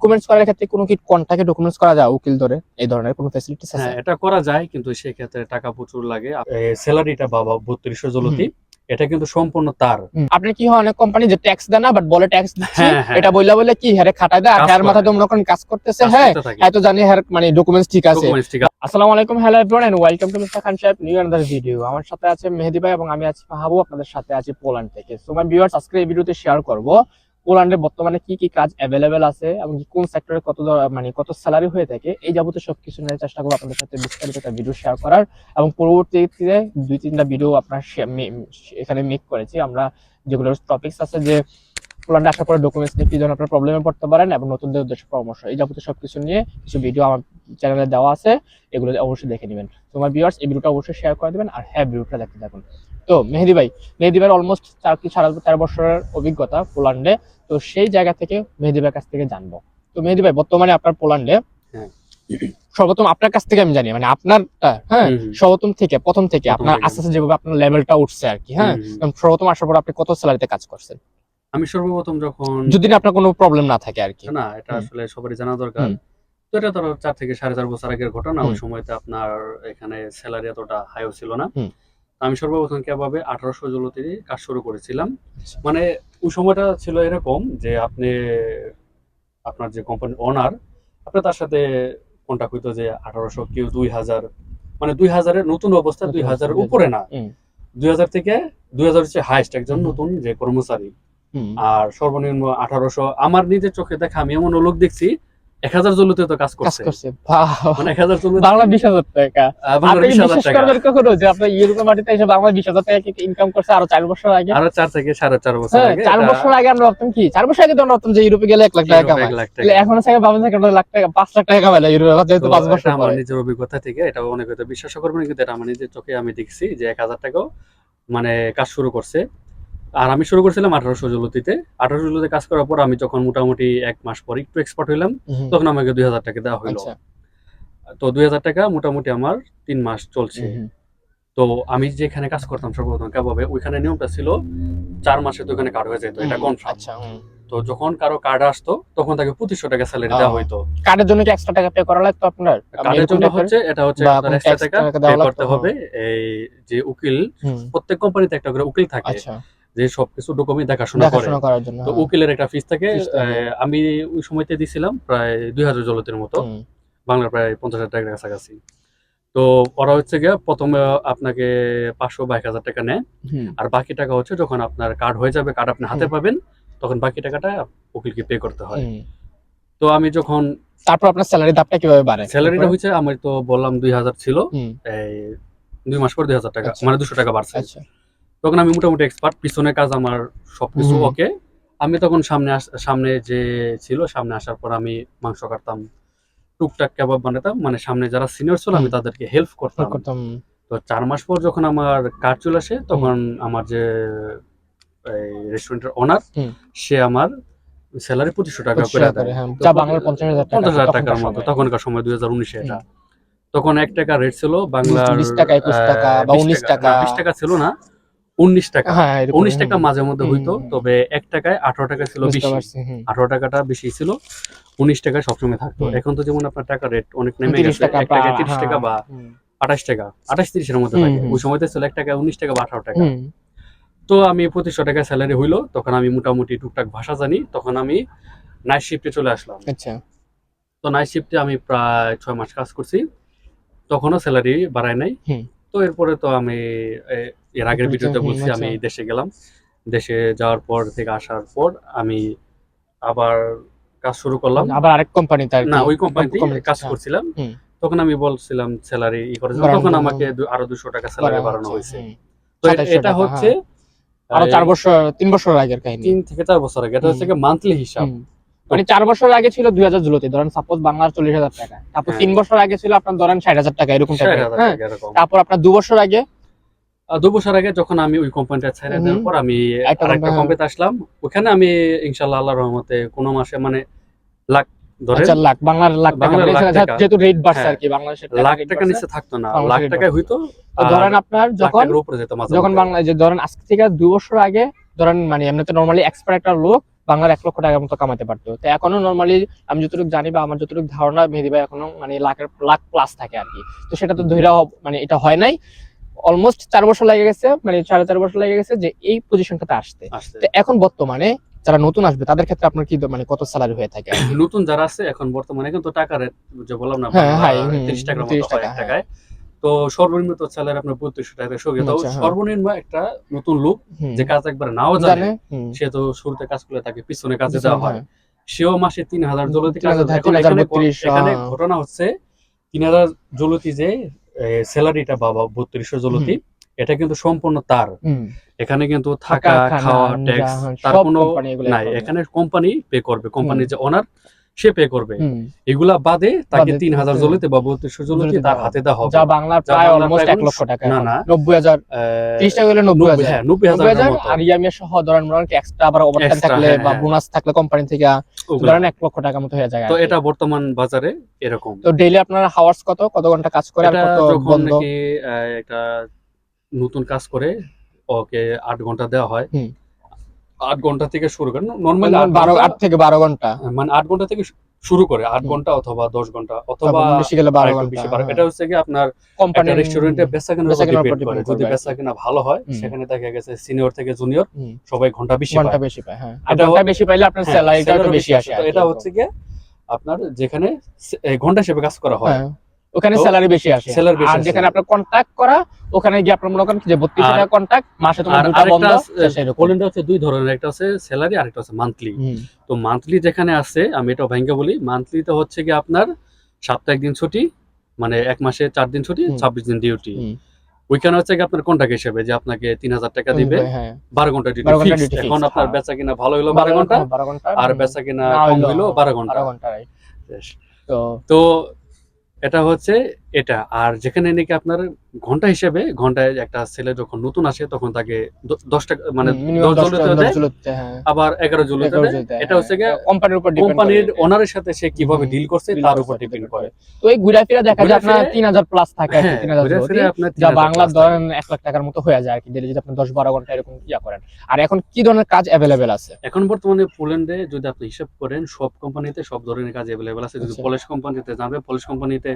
Documents করার ক্ষেত্রে কোনো কি কন্টাক্টে ডকুমেন্টস করা যায় উকিল ধরে? এই ধরনের কোনো ফ্যাসিলিটিস আছে? হ্যাঁ এটা করা যায় কিন্তু সেক্ষেত্রে টাকা প্রচুর লাগে। স্যালারিটা বাবা বত্রিশশো জলতি এটা কিন্তু সম্পূর্ণ তার। আপনি কি হয় অনেক কোম্পানি যে ট্যাক্স দেয় না বাট বলে ট্যাক্স দিচ্ছে হ্যাঁ, হ্যাঁ। এটা বললে বলে কি হ্যারে খাটায় দেয় আর হ্যার মাথা করে। তো মনে কাজ করতেছে হ্যাঁ এত জানি হ্যার মানে ডকুমেন্টস ঠিক আছে। Documents ঠিক আছে। আসসালামু আলাইকুম hello everyone and welcome to mister Khan সাহেব নিউ অ্যানাদার ভিডিও আমার সাথে আছে মেহেদি ভাই এবং আমি আছি ফাহাবু আপনাদের সাথে আছি পোল্যান্ড থেকে। সো মাই ভিউয়ার্স আজকে এই ভিডিওতে শেয়ার করব পোল্যান্ডে বর্তমানে কি কি কাজ অ্যাভেলেবেল আছে এবং কোন সেক্টরে কত মানে কত স্যালারি হয়ে থাকে, এই যাবতীয় সবকিছু নিয়ে চেষ্টা করব আপনাদের সাথে বিস্তারিত একটা ভিডিও শেয়ার করার এবং পরবর্তীতে দুই তিনটা ভিডিও আপনার এখানে মেক করেছি। আমরা যেগুলোর টপিকস আছে যে পোল্যান্ডে আসার পরে ডকুমেন্টস নিয়ে কি ধরনের আপনার প্রবলেমে পড়তে পারেন এবং নতুনদের উদ্দেশ্যে পরামর্শ, এই যাবতীয় সবকিছু নিয়ে কিছু ভিডিও আমার চ্যানেলে দেওয়া আছে, এগুলো অবশ্যই দেখে নেবেন। তোমার ভিউয়ার্স এই ভিডিওটা অবশ্যই শেয়ার করে দেবেন আর হ্যাঁ ভিডিওটা দেখতে থাকুন। তো মেহেদি ভাই মেহেদি ভাইয়ের অলমোস্ট চার কি সাড়ে তেরো বছরের অভিজ্ঞতা পোল্যান্ডে। তো সেই জায়গা থেকে মেহেদি ভাইয়ের কাছ থেকে জানব। তো মেহেদি ভাই বর্তমানে আপনার পোল্যান্ডে হ্যাঁ। সর্বপ্রথম আপনার কাছ থেকে আমি জানি মানে আপনার হ্যাঁ। সর্বপ্রথম থেকে প্রথম থেকে আপনার আস্তে আস্তে যেভাবে আপনার লেভেলটা উঠছে আর কি হ্যাঁ। সর্বপ্রথম আসার পর আপনি কত স্যালারিতে কাজ করছেন? আমি সর্বপ্রথম যখন যদি আপনার কোনো প্রবলেম না থাকে আর কি। না এটা আসলে সবারই জানা দরকার। তো এটা ধরো চার থেকে সাড়ে চার বছর আগের ঘটনা ওই। সময়তে আপনার এখানে স্যালারি এতটা হাইও ছিল না। আমি সর্বপ্রথম কীভাবে আঠারোশো জলতে কাজ শুরু করেছিলাম। আচ্ছা। মানে ওই সময়টা ছিল এরকম যে আপনি আপনার যে কোম্পানির ওনার আপনি তার সাথে কন্ট্যাক্ট হইতো যে আঠারোশো কেউ দুই হাজার মানে দুই হাজারের নতুন অবস্থা দুই নতুন হাজার উপরে না। দুই হাজার থেকে দুই হাজার হচ্ছে হাইস্ট একজন নতুন যে কর্মচারী। আর সর্বনিম্ন আঠারোশো আমার নিজের চোখে দেখা আমি এমন লোক দেখছি এক হাজার জলুতে তো কাজ করছে। মানে এক হাজার বাংলা বিশ হাজার টাকা। আপনি বিশ্বাস করবেন কখনো যে ইউরোপের মাটিতে এসে বাংলা বিশ হাজার টাকা ইনকাম করছে? আরও চার বছর আগে? আরও চার থেকে সাড়ে চার বছর হ্যাঁ আগে। চার বছর আগে আমরা ভাবতাম কি? চার বছর আগে তো ভাবতাম যে ইউরোপে গেলে এক লাখ টাকা লাখ টাকা। এখন থেকে ভাবেন থেকে লাখ টাকা পাঁচ লাখ টাকা কামাই ইউরোপে যেহেতু পাঁচ বছর আমার নিজের অভিজ্ঞতা থেকে এটা অনেক হয়তো বিশ্বাস করবেন না, কিন্তু এটা আমার নিজের চোখে আমি দেখছি যে এক হাজার টাকাও মানে কাজ শুরু করছে। আর আমি শুরু করেছিলাম আঠারোশো জলতিতে আঠারোশো জলতে কাজ করার পর আমি যখন মোটামুটি এক মাস পর একটু এক্সপার্ট হইলাম তখন আমাকে দুই হাজার টাকা দেওয়া হইল। আচ্ছা। তো দুই হাজার টাকা মোটামুটি আমার তিন মাস চলছে। তো আমি যেখানে কাজ করতাম সর্বপ্রথম কেভাবে ওইখানে নিয়মটা ছিল চার মাসে তো ওখানে কার্ড হয়ে যেত এটা কনফার্ম আচ্ছা তো যখন কারও কার্ড আসতো তখন তাকে পঁচিশশো টাকা স্যালারি দেওয়া হইতো। কার্ডের জন্য কি এক্সট্রা টাকা পে করা লাগতো আপনার? কার্ডের জন্য হচ্ছে এটা হচ্ছে টাকা টাকা পে করতে হবে। এই যে উকিল প্রত্যেক কোম্পানিতে একটা করে উকিল থাকে। আচ্ছা। যে সবকিছু ডকুমেন্ট দেখাশোনা করে। তো হ্যাঁ। উকিলের একটা ফিস থাকে। আমি ওই সময়তে দিছিলাম প্রায় দুই হাজার জলতের মতো। হুম, বাংলা প্রায় পঞ্চাশ হাজার টাকার কাছাকাছি। তো ওরা হচ্ছে গিয়ে প্রথমে আপনাকে পাঁচশো বা এক হাজার টাকা নেয়। আর বাকি টাকা হচ্ছে যখন আপনার কার্ড হয়ে যাবে কার্ড আপনি হাতে পাবেন তখন বাকি টাকাটা উকিলকে পে করতে হয়। তো আমি যখন তারপর আপনার স্যালারি দাপটা কীভাবে বাড়ে? স্যালারিটা হচ্ছে আমি তো বললাম দুই হাজার ছিল। এই দুই মাস পর দুই হাজার টাকা আচ্ছা। মানে দুশো টাকা বাড়ছে। আচ্ছা। তখন আমি মোটামুটি এক্সপার্ট পিছনে কাজ আমার সবকিছু। ওকে আমি তখন সামনে সামনে যে ছিল সামনে আসার পর আমি মাংস কাটতাম টুকটাক কাবাব বানাতাম মানে সামনে যারা সিনিয়র ছিল আমি তাদেরকে হেল্প করতাম। তো চার মাস পর যখন আমার কার্ড চলে আসে তখন আমার যে রেস্টুরেন্টের ওনার হুম। সে আমার স্যালারি পঁচিশশো টাকা করে দেয়। হ্যাঁ। পঞ্চাশ হাজার টাকার মতো তখনকার সময় দুই হাজার উনিশে এটা। তখন এক টাকা রেট ছিল বাংলার বিশ টাকা, একুশ আহ, টাকা বা বিশ উনিশ টাকা। বিশ টাকা ছিল না উনিশ টাকা। হ্যাঁ উনিশ টাকা মাঝে মধ্যে হইতো তবে এক টাকায় আঠারো টাকা ছিল বেশি। আঠারো টাকাটা বেশি ছিল উনিশ টাকায় সবসময় থাকতো। এখন তো যেমন আপনার টাকা রেট অনেক নেমে গেছে এক তিরিশ টাকা হ্যাঁ, বা আঠাশ টাকা আঠাশ তিরিশের মধ্যে থাকে। ওই সময়তে ছিল এক টাকা উনিশ টাকা বা আঠারো টাকা। তো আমি পঁচিশশো টাকা স্যালারি হইল তখন আমি মোটামুটি টুকটাক ভাষা জানি তখন আমি নাইট শিফটে চলে আসলাম। আচ্ছা। তো নাইট শিফটে আমি প্রায় ছয় মাস কাজ করছি তখনও স্যালারি বাড়ায় নাই। তো এরপরে তো আমি এর আগের হুম, ভিডিওতে বলছি আচ্ছা। আমি দেশে গেলাম। দেশে যাওয়ার পর থেকে আসার পর আমি আবার কাজ শুরু করলাম। আবার আরেক কোম্পানিতে আর না ওই কোম্পানিতে কাজ হ্যাঁ। করছিলাম। তখন আমি বলছিলাম স্যালারি ই বাড়ানো তখন আমাকে আরও দুশো টাকা স্যালারি বাড়ানো হয়েছে। তো এটা হচ্ছে আরও এই চার বছর তিন বছর আগের কাহিনী। তিন থেকে চার বছর আগে। এটা হচ্ছে মান্থলি হিসাব। মানে চার বছর আগে ছিল দুই হাজার জুলোতে ধরেন সাপোজ বাংলার চল্লিশ হাজার টাকা। তারপর হ্যাঁ। তিন বছর আগে ছিল আপনার ধরেন ষাট হাজার টাকা এরকম হ্যাঁ? টাকা তারপর আপনার দু বছর আগে? দু বছর আগে যখন আমি ওই কোম্পানিটা ছেড়ে দেওয়ার পর আমি আরেকটা কোম্পানিতে আসলাম। ওখানে আমি ইনশাল্লাহ আল্লাহর রহমতে কোনো মাসে মানে লাখ ধরে লাখ বাংলার লাখ টাকা। বাংলার লাখ যেহেতু- রেট বাড়ছে হ্যাঁ। আর কি বাংলাদেশের লাখ টাকা নিচে থাকতো না লাখ rate টাকায় হইতো ধরেন আপনার লাখ যখন যখন। যে ধরেন আজ থেকে দুই বছর আগে ধরেন মানে এমনিতে নর্মালি এক্সপার্ট একটা লোক বাংলার এক লক্ষ টাকার মতো কামাতে পারতো। তো এখনও নর্মালি আমি যতটুকু জানি বা আমার যতটুকু ধারণা মেহেদি ভাই এখনও মানে লাখের লাখ প্লাস থাকে আর কি। তো সেটা তো ধৈর্য মানে এটা হয় নাই। অলমোস্ট চার বছর লেগে গেছে মানে সাড়ে চার বছর লেগে গেছে যে এই পজিশনটাতে আসতে। তো এখন বর্তমানে যারা নতুন আসবে তাদের ক্ষেত্রে আপনার কি মানে কত স্যালারি হয়ে থাকে? নতুন যারা আছে এখন বর্তমানে কিন্তু টাকার যে বললাম না হ্যাঁ, হুম, তিরিশ টাকার মতো টাকা, এক টাকায়। তো সর্বনিম্ন তো স্যালারি আপনার বত্রিশশো টাকা সঙ্গে তো। সর্বনিম্ন একটা নতুন লোক যে কাজ একবার নাও জানে সে তো শুরুতে কাজ করলে তাকে পিছনে কাজে দেওয়া হয়। হ্যাঁ। সেও মাসে তিন হাজার জলতি এখন হ্যাঁ। ঘটনা হচ্ছে তিন হাজার জলতি যে স্যালারিটা বাবা বত্রিশশো জলতি এটা কিন্তু সম্পূর্ণ তার। এখানে কিন্তু থাকা থাকা, খাওয়া ট্যাক্স তার কোনো নাই। এখানে কোম্পানি পে করবে কোম্পানির যে ওনার সে পে করবে। এগুলা বাদে তাকে তিন হাজার। জলিতে বা বত্রিশশো জলিতে তার হাতে দেওয়া হবে। যা বাংলার প্রায় অলমোস্ট এক লক্ষ টাকা। না, না। নব্বই হাজার ত্রিশ টাকা হলে নব্বই হাজার। হ্যাঁ নব্বই হাজার আর ইয়ামিয়া সহ ধরেন মনে করেন এক্সট্রা আবার ওভারটাইম থাকলে হ্যাঁ, বা হ্যাঁ। বোনাস থাকলে কোম্পানি থেকে ধরেন এক লক্ষ টাকা মতো হয়ে যায় তো এটা বর্তমান বাজারে এরকম। তো ডেইলি আপনার হাওয়ার্স কত? কত ঘণ্টা কাজ করে আর কত বন্ধ? একটা নতুন কাজ করে ওকে আট ঘণ্টা দেওয়া হয়। আট ঘণ্টা থেকে শুরু করে নর্মালি বারো আট থেকে বারো ঘণ্টা। মানে আট ঘণ্টা থেকে শুরু করে আট ঘণ্টা অথবা দশ ঘণ্টা অথবা বেশি গেলে বারো ঘণ্টা বেশি বাড়ে। এটা হচ্ছে কি আপনার কোম্পানি রেস্টুরেন্টে বেচা কেনার উপর ডিপেন্ড করে। যদি বেচা কেনা ভালো হয় সেখানে দেখা গেছে সিনিয়র থেকে জুনিয়র সবাই ঘণ্টা বেশি ঘণ্টা পায়। বেশি পায় হ্যাঁ। এটা ঘণ্টা বেশি পাইলে আপনার হ্যাঁ, একটু বেশি আসে এটা হচ্ছে কি আপনার যেখানে ঘণ্টা হিসেবে কাজ করা হয়। হ্যাঁ। ওখানে স্যালারি বেশি আসে। আর যেখানে আপনার কন্ট্যাক্ট করা ওখানে গিয়ে আপনার মনে করেন যে বত্রিশ টাকা কন্ট্যাক্ট মাসে তোমার দুটো বন্ধ সেরকম। হচ্ছে দুই ধরনের একটা হচ্ছে স্যালারি আর একটা হচ্ছে মান্থলি তো মান্থলি যেখানে আছে আমি এটা ভেঙ্গে বলি মান্থলিতে হচ্ছে কি আপনার সপ্তাহে দিন ছুটি মানে এক মাসে চার দিন ছুটি। ছাব্বিশ দিন ডিউটি ওইখানে হচ্ছে কি আপনার কন্ট্যাক্ট হিসেবে যে আপনাকে তিন হাজার টাকা দিবে হ্যাঁ। বারো ঘণ্টা ডিউটি 12 ঘণ্টা ফিক্সড duty এখন আপনার হ্যাঁ। বেচা কিনা ভালো হলো বারো ঘণ্টা বারো ঘণ্টা আর বেচা কিনা কম হইল বারো ঘণ্টা। তো এটা হচ্ছে এটা। আর যেখানে নাকি আপনার ঘণ্টা হিসেবে ঘন্টায় একটা ছেলে যখন নতুন আসে তখন তাকে দ- দশ টাকা মানে হ্যাঁ। আবার এগারো জলতে দেয়। এটা হচ্ছে কোম্পানির উপর কোম্পানির ওনারের সাথে সে কীভাবে ডিল করছে তার উপর ডিপেন্ড করে। তো এই ঘুরে ফিরে দেখা যায় আপনার তিন হাজার প্লাস থাকে হ্যাঁ তিন হাজার যা 3000 বাংলা ধরেন এক লাখ টাকার মতো হয়ে যায় আর কি ডেলি যদি আপনি দশ বারো ঘণ্টা এরকম ইয়া করেন। আর এখন কি ধরনের কাজ অ্যাভেলেবেল আছে? এখন বর্তমানে পোল্যান্ডে যদি আপনি হিসাব করেন সব কোম্পানিতে সব ধরনের কাজ অ্যাভেলেবেল আছে। যদি আচ্ছা। পলিশ কোম্পানিতে যাবে পলিশ কোম্পানিতে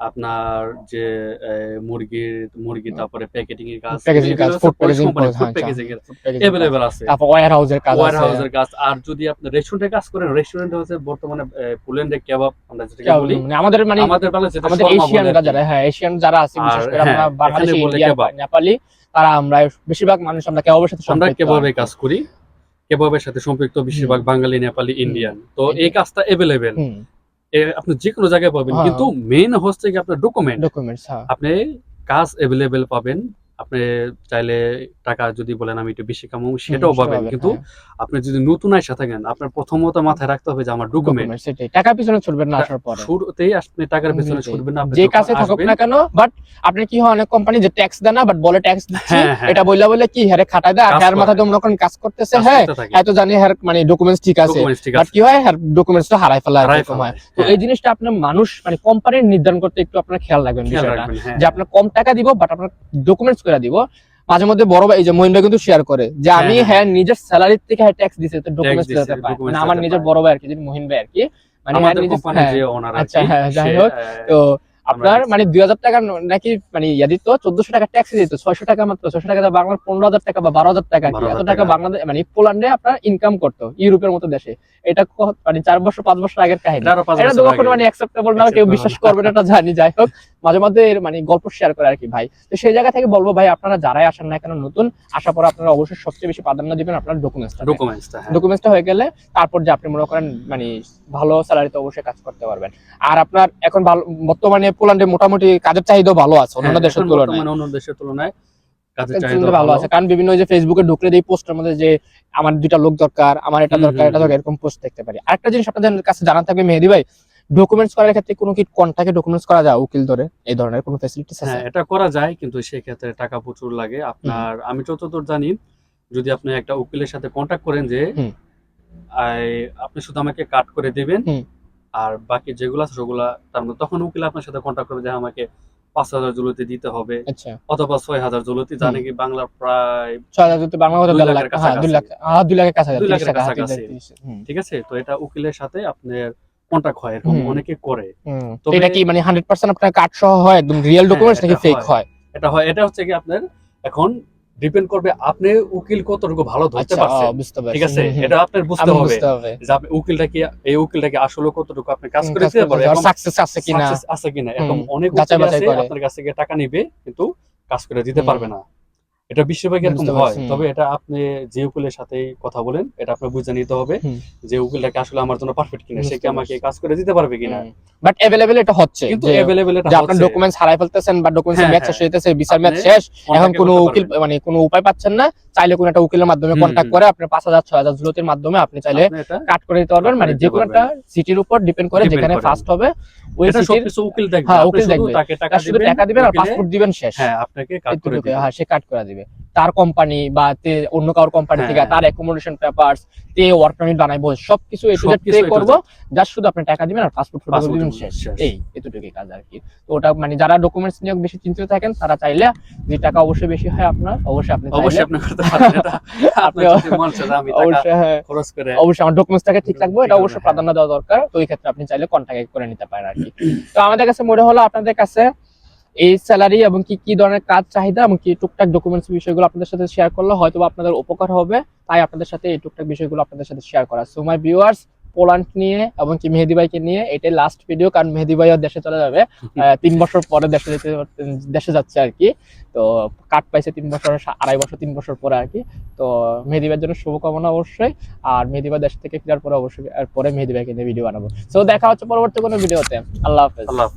আপনার যে আহ, মুরগির মুরগি তারপরে প্যাকেটিং এর কাজ প্যাকেজিং কাজ ফুড প্যাকেজিং ফুড প্যাকেজিং এর অ্যাভেলেবেল আছে। তারপর ওয়্যার হাউসের কাজ আছে। হাউসের কাজ। আর যদি আপনি রেস্টুরেন্টে কাজ করেন রেস্টুরেন্টে হচ্ছে বর্তমানে আহ, কেবাব আমরা যেটাকে বলি। মানে আমাদের মানে আমাদের বেলা যেটা আমাদের এশিয়ানরা যারা হ্যাঁ এশিয়ান যারা আছে বিশেষ করে হ্যাঁ, আমরা বাংলাদেশি এখানে ইন্ডিয়ান নেপালি তারা আমরা বেশিরভাগ মানুষ আমরা কেবাবের সাথে আমরা কেভাবে কাজ করি। কেভাবের সাথে সম্পৃক্ত বেশিরভাগ বাঙালি নেপালি ইন্ডিয়ান তো এই কাজটা হুম। আপনি যে কোনো জায়গায় পাবেন। হ্যাঁ। কিন্তু মেইন হচ্ছে কি আপনার ডকুমেন্ট ডকুমেন্টস হ্যাঁ। আপনি কাজ অ্যাভেলেবেল পাবেন। আপনি চাইলে টাকা যদি বলেন আমি একটু বেশি কামাবো সেটাও পাবেন কিন্তু হ্যাঁ। আপনি যদি নতুন আইসা থাকেন আপনার প্রথমত মাথায় রাখতে হবে যে আমার ডকুমেন্ট সেটাই টাকা পিছনে ছুটবেন না আসার পরে শুরুতেই আপনি টাকার পেছনে ছুটবেন না যে কাছে থাকুক না কেন বাট আপনি কি হয় অনেক কোম্পানি যে ট্যাক্স দেয় না বাট বলে ট্যাক্স দিচ্ছি হ্যাঁ, হ্যাঁ। এটা বললে বলে কি হ্যাঁ খাটায় দেয় আর মাথা করে। তো কাজ করতেছে হ্যাঁ এত জানি হ্যার মানে ডকুমেন্টস ঠিক আছে বাট কি হয় হ্যার ডকুমেন্টস তো হারাই ফেলা হয় তো হ্যাঁ। এই জিনিসটা আপনার মানুষ মানে কোম্পানির নির্ধারণ করতে একটু আপনার খেয়াল রাখবেন বিষয়টা হ্যাঁ। যে আপনার কম টাকা দিব বাট আপনার ডকুমেন্টস করে দিব। মাঝে মধ্যে বড় ভাই এই যে মহিন ভাই কিন্তু শেয়ার করে যে হ্যাঁ, আমি হ্যাঁ। হ্যাঁ নিজের স্যালারি থেকে হ্যাঁ ট্যাক্স দিছে তো ডকুমেন্টস দিতে পারে মানে আমার নিজের বড় ভাই আর কি যিনি মহিন ভাই আর কি। মানে হ্যাঁ আমাদের কোম্পানি হ্যাঁ, যে ওনার আচ্ছা, হ্যাঁ, যাই হোক, তো আপনার মানে দুই হাজার টাকা নাকি মানে ইয়া দিত? চোদ্দশো টাকা ট্যাক্স দিত ছয়শো টাকা মাত্র ছয়শো টাকা বাংলার পনেরো হাজার টাকা বা বারো হাজার টাকা এত টাকা। বাংলাদেশ মানে পোল্যান্ডে আপনার ইনকাম করতো ইউরোপের মতো দেশে। এটা মানে চার বছর পাঁচ বছর আগের কাহিনী। এটা তো কখনো মানে অ্যাকসেপ্টেবল না কেউ বিশ্বাস করবে না এটা জানি। যাই হোক মাঝে এর মানে গল্প শেয়ার করে আর কি ভাই। তো সেই জায়গা থেকে বলব ভাই আপনারা যারাই আসেন না কেন নতুন আসার পর আপনারা অবশ্যই সবচেয়ে বেশি প্রাধান্য দিবেন আপনার ডকুমেন্টস ডকুমেন্টসটা হ্যাঁ। ডকুমেন্টসটা হয়ে গেলে তারপর যে আপনি মনে করেন মানে ভালো স্যালারিতে অবশ্যই কাজ করতে পারবেন। আর আপনার এখন ভালো বর্তমানে পোল্যান্ডে মোটামুটি কাজের চাহিদা ভালো আছে হ্যাঁ, দেশের তুলনায়। বর্তমানে অন্য দেশের তুলনায় কাজের চাহিদা ভালো আছে কারণ বিভিন্ন ওই যে ফেসবুকে ঢুকলে এই পোস্টের মধ্যে যে আমার দুইটা লোক দরকার আমার এটা দরকার এটা দরকার এরকম পোস্ট দেখতে পারি। আরেকটা জিনিস আপনাদের কাছে জানা থাকবে মেহেদি ভাই ডকুমেন্টস করার ক্ষেত্রে কোনো কি কন্টাক্টে ডকুমেন্টস করা যায় উকিল ধরে? এই ধরনের কোনো ফ্যাসিলিটিস আছে? হ্যাঁ এটা করা যায় কিন্তু সেক্ষেত্রে টাকা প্রচুর লাগে। আপনার আমি যতদূর জানি যদি আপনি একটা উকিলের সাথে কন্ট্যাক্ট করেন যে। আপনি শুধু আমাকে কাট করে দিবেন। আর বাকি যেগুলো আছে সেগুলা তার মধ্যে তখন উকিল আপনার সাথে কন্ট্যাক্ট করবে যে আমাকে পাঁচ হাজার জুলতি দিতে হবে আচ্ছা। অথবা ছয় হাজার জুলতি। হুম। নাকি বাংলার প্রায় ছয় হাজার যদি বাংলা কথা দুই লাখ হ্যাঁ দুই লাখ। হ্যাঁ লাখের কাছাকাছি লাখের হ্যাঁ, কাছাকাছি। ঠিক আছে? তো এটা উকিলের সাথে আপনার কন্ট্যাক্ট হয় এরকম অনেকে করে। তো এটা কি মানে হান্ড্রেড পার্সেন্ট আপনার কার্ড সহ হয়? একদম রিয়েল ডকুমেন্টস হ্যাঁ, নাকি ফেক হয়। হয়? এটা হয়। এটা হচ্ছে কি আপনার এখন ডিপেন্ড করবে আপনি উকিল কতটুকু ভালো ধরতে আচ্ছা পারছেন। ঠিক আছে। এটা আপনার বুঝতে হবে যে আপনি উকিলটা কি এই উকিলটা কি আসলে কতটুকু আপনি কাজ করেছে সাকসেস আছে কিনা। আছে কিনা। এরকম অনেক উকিল আছে আপনার কাছ থেকে টাকা নেবে কিন্তু কাজ করে দিতে পারবে না। এটা বেশিরভাগ এরকম হয় তবে এটা আপনি যে উকিলের সাথে কথা বলেন এটা আপনার বুঝে নিতে হবে। যে উকিলটাকে আসলে আমার জন্য পারফেক্ট কিনা সে কি আমাকে। কাজ করে দিতে পারবে কিনা বাট অ্যাভেলেবেল এটা হচ্ছে কিন্তু অ্যাভেলেবেল এটা আপনার ডকুমেন্টস হারাই ফেলতেছেন বা ডকুমেন্টস ম্যাচ হ্যাঁ। শেষ হইতেছে ভিসার ম্যাচ শেষ এখন কোনো উকিল মানে কোনো উপায় পাচ্ছেন না চাইলে কোনো একটা উকিলের মাধ্যমে কন্টাক্ট করে আপনি পাঁচ হাজার ছয় হাজার জুলতির মাধ্যমে আপনি চাইলে কাট করে দিতে পারবেন মানে যে কোনো একটা সিটির উপর ডিপেন্ড করে যেখানে করে। ফার্স্ট হবে হ্যাঁ, টাকা দিবেন আর পাসপোর্ট দিবেন শেষ। হ্যাঁ আপনাকে কাজ করে দিবে। হ্যাঁ সে কাট করে দিবে। তার কোম্পানি বা তে অন্য কারোর কোম্পানি হ্যাঁ। থেকে তার অ্যাকোমোডেশন পেপারস তে ওয়ার্ক পারমিট বানাইবো সবকিছু এটু পে করব জাস্ট শুধু আপনি টাকা দিবেন আর পাসপোর্ট ফটো দিবেন শেষ। এই এতটুকুই কাজ আর কি তো ওটা মানে যারা ডকুমেন্টস নিয়ে বেশি চিন্তিত থাকেন তারা চাইলে যে টাকা অবশ্যই বেশি হয় আপনার অবশ্যই আপনি অবশ্যই আপনি করতে মন চায় আমি টাকা অবশ্যই হ্যাঁ খরচ করে অবশ্যই আমার ডকুমেন্টসটাকে ঠিক রাখব এটা অবশ্যই হ্যাঁ। প্রাধান্য দেওয়া দরকার তো এই ক্ষেত্রে আপনি চাইলে কন্ট্যাক্ট করে নিতে পারেন আর কি তো আমাদের কাছে মনে হলো আপনাদের কাছে এই স্যালারি এবং কি কি ধরনের কাজ চাহিদা এবং কি টুকটাক ডকুমেন্টস বিষয়গুলো আপনাদের সাথে শেয়ার করলে হয়তো আপনাদের উপকার হবে। তাই আপনাদের সাথে এই টুকটাক বিষয়গুলো আপনাদের সাথে শেয়ার করা। সো মাই ভিউয়ার্স পোল্যান্ড নিয়ে এবং কি মেহেদি ভাইকে নিয়ে এটাই লাস্ট ভিডিও কারণ মেহেদি ভাইও দেশে চলে যাবে। তিন বছর পরে দেশে যেতে দেশে যাচ্ছে আর কি। তো কাট পাইছে তিন বছর আড়াই বছর তিন বছর পরে আর কি। তো মেহেদি ভাইয়ের জন্য শুভকামনা অবশ্যই। আর মেহেদি ভাই দেশ থেকে ফেরার পরে অবশ্যই আর পরে মেহেদি ভাইকে নিয়ে ভিডিও বানাবো। তো দেখা হচ্ছে পরবর্তী কোনো ভিডিওতে আল্লাহ হাফেজ। আল্লাহ হাফেজ।